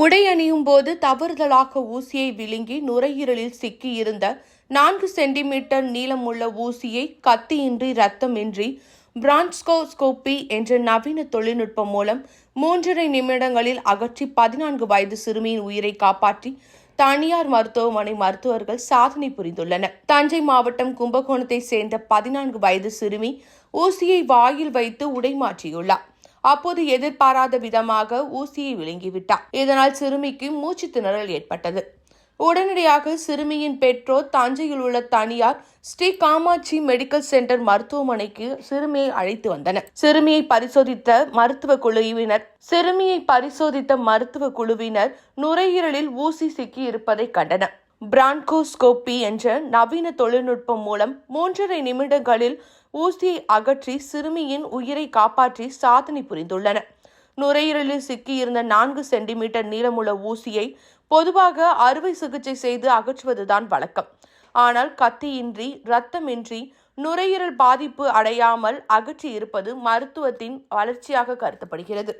உடை அணியும் போது தவறுதலாக ஊசியை விழுங்கி நுரையீரலில் சிக்கியிருந்த நான்கு சென்டிமீட்டர் நீளமுள்ள ஊசியை கத்தியின்றி ரத்தமின்றி பிரான்ஸ்கோஸ்கோபி என்ற நவீன தொழில்நுட்பம் மூலம் மூன்றரை நிமிடங்களில் அகற்றி பதினான்கு வயது சிறுமியின் உயிரை காப்பாற்றி தனியார் மருத்துவமனை மருத்துவர்கள் சாதனை புரிந்துள்ளனர். தஞ்சை மாவட்டம் கும்பகோணத்தை சேர்ந்த பதினான்கு வயது சிறுமி ஊசியை வாயில் வைத்து உடை மாற்றியுள்ளார். அப்போது எதிர்பாராத விதமாக ஊசியை விழுங்கிவிட்டார் இதனால் சிறுமிக்கு மூச்சு திணறல் ஏற்பட்டது. உடனடியாக சிறுமியின் பெற்றோர் தஞ்சையில் உள்ள தனியார் ஸ்ரீ காமாட்சி மெடிக்கல் சென்டர் மருத்துவமனைக்கு சிறுமியை அழைத்து வந்தனர். சிறுமியை பரிசோதித்த மருத்துவ குழுவினர் சிறுமியை பரிசோதித்த மருத்துவ குழுவினர் நுரையீரலில் ஊசி சிக்கி இருப்பதை கண்டனர். பிரான்கோஸ்கோப்பி என்ற நவீன தொழில்நுட்பம் மூலம் மூன்றரை நிமிடங்களில் ஊசியை அகற்றி சிறுமியின் உயிரை காப்பாற்றி சாதனை புரிந்துள்ளன. நுரையீரலில் சிக்கியிருந்த நான்கு சென்டிமீட்டர் நீளமுள்ள ஊசியை பொதுவாக அறுவை சிகிச்சை செய்து அகற்றுவதுதான் வழக்கம். ஆனால் கத்தியின்றி இரத்தமின்றி நுரையீரல் பாதிப்பு அடையாமல் அகற்றி இருப்பது மருத்துவத்தின் வளர்ச்சியாக கருதப்படுகிறது.